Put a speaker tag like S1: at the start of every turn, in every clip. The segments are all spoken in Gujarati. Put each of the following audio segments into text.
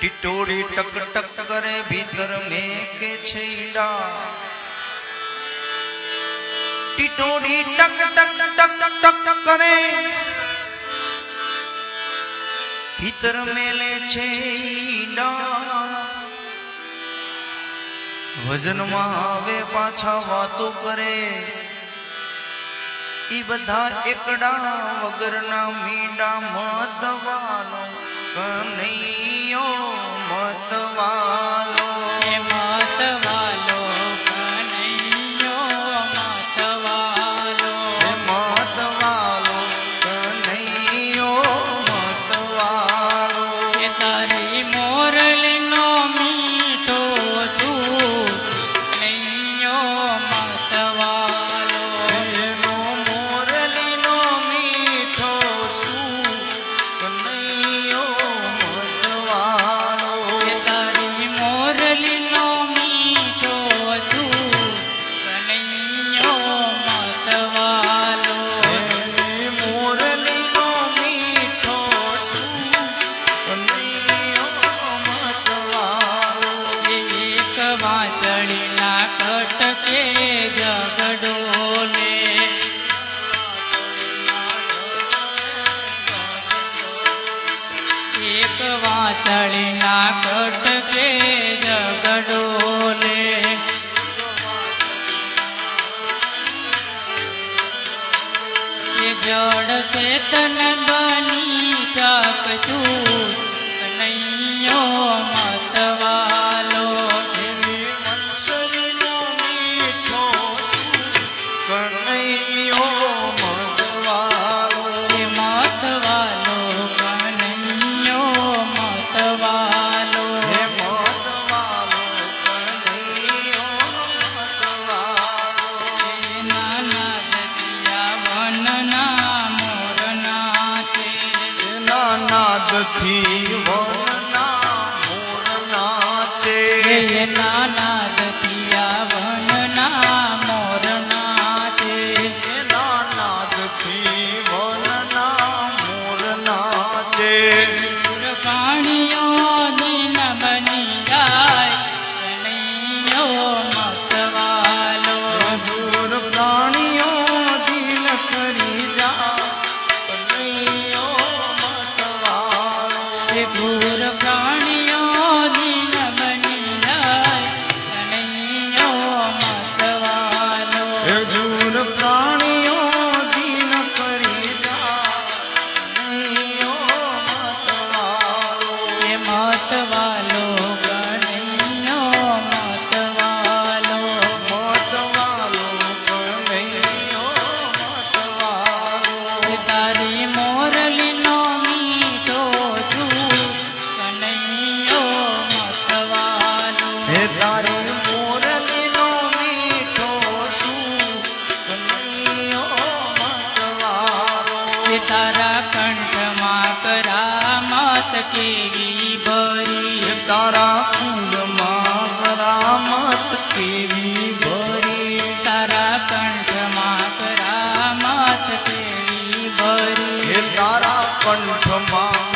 S1: ટિટોરી ટક ટક કરે, ભીતર મે કે છે ઈડા. ટિટોરી ટક ટક ટક ટક કરે. ભીતર મેલે છે ઈડા. વજનમાં આવે પાછા વાતો કરે. ઈ બધા એકડા વગરના મીડા મતવાનો કનૈ
S2: তোমার વાસળીના કટકે જગડોલે. જડ ચેતન બની ચકચુર નામથી વનના
S1: મોર નાચે.
S2: નાના કેવી ભરી
S1: તારા કુંડમાં કરામત કેવી ભરી
S2: તારા કંઠમાં કરામત કેવી ભરી
S1: તારા કંઠમાં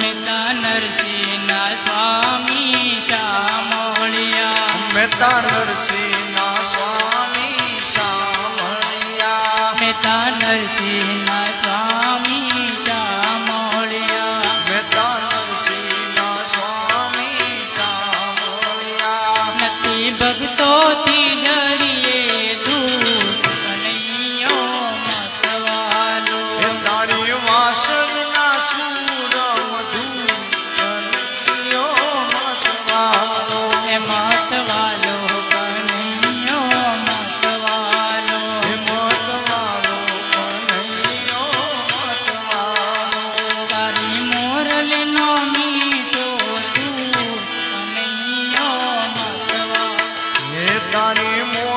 S2: અમૃતા નરસિંહના સ્વામી શામળિયા.
S1: અમૃતા નરસિંહના સ્વામી
S2: શામળિયા.
S1: અમૃતા નરસિંહના ನಾನೇ ಮೋ